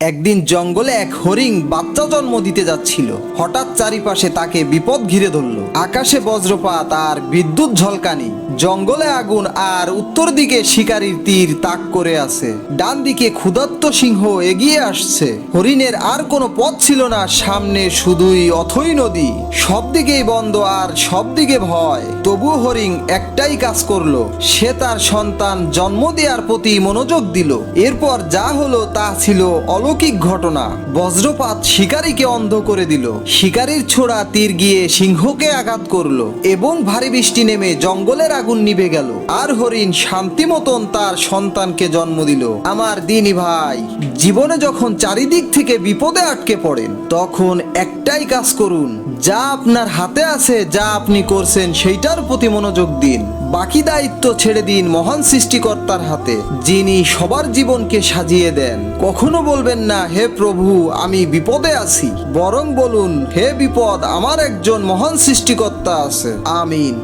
একদিন জঙ্গলে এক হরিণ বাচ্চা জন্ম দিতে যাচ্ছিল। হঠাৎ চারিপাশে তাকে বিপদ ঘিরে ধরল। আকাশে বজ্রপাত আর বিদ্যুৎ ঝলকানি। জঙ্গলে আগুন আর উত্তর দিকে শিকারীর তীর তাক করে আছে। ডান দিকে ক্ষুধার্ত সিংহ এগিয়ে আসছে। হরিণের আর কোনো পথ ছিল না, সামনে শুধুই অথই নদী। সব দিকেই বন্ধ আর সব দিকে ভয়। তবু হরিণ একটাই কাজ করল। সে তার সন্তান জন্ম দেওয়ার প্রতি মনোযোগ দিল। এরপর যা হলো তা ছিল অলৌকিক ঘটনা। বজ্রপাত শিকারীকে অন্ধ করে দিল। শিকারীর ছোড়া তীর গিয়ে সিংহকে আঘাত করল এবং ভারী বৃষ্টি নেমে জঙ্গলের আগুন নিভে গেল। আর হরিণ শান্তি মতন তার সন্তানকে জন্ম দিল। আমার দিনী ভাই, জীবনে যখন চারিদিক থেকে বিপদে আটকে পড়েন, তখন একটাই কাজ করুন। যা আপনার হাতে আছে, যা আপনি করছেন, সেইটার প্রতি মনোযোগ দিন। বাকি দায়িত্ব ছেড়ে দিন মহান সৃষ্টিকর্তার হাতে, যিনি সবার জীবনকে সাজিয়ে দেন। কখনো বলবেন না, হে প্রভু, আমি বিপদে আছি। বরং বলুন, হে বিপদ, আমার একজন মহান সৃষ্টিকর্তা আছে। আমিন।